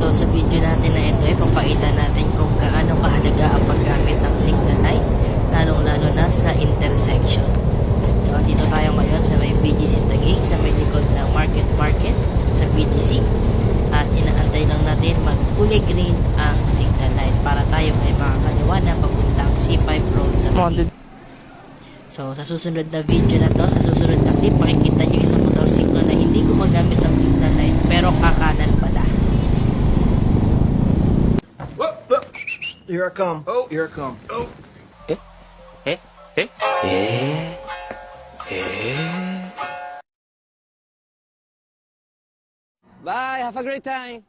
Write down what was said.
So sa video natin na ito ay papakita natin kung gaano kahalaga ang paggamit ng signal light lalong lalo na sa intersection. So dito tayo ngayon sa may BGC Taguig sa may likod ng Market Market sa BGC at inaantay lang natin magkulay green ang signal light para tayo ay makakaliwa na papuntang C5 Road sa Taguig. So, sa susunod na video na to, sa susunod na clip, makikita nyo isang motorsiklo na hindi gumagamit ng signal light, pero kakanan Here I come. Oh, here I come. Oh. Eh? Eh? Eh? Bye. Have a great time.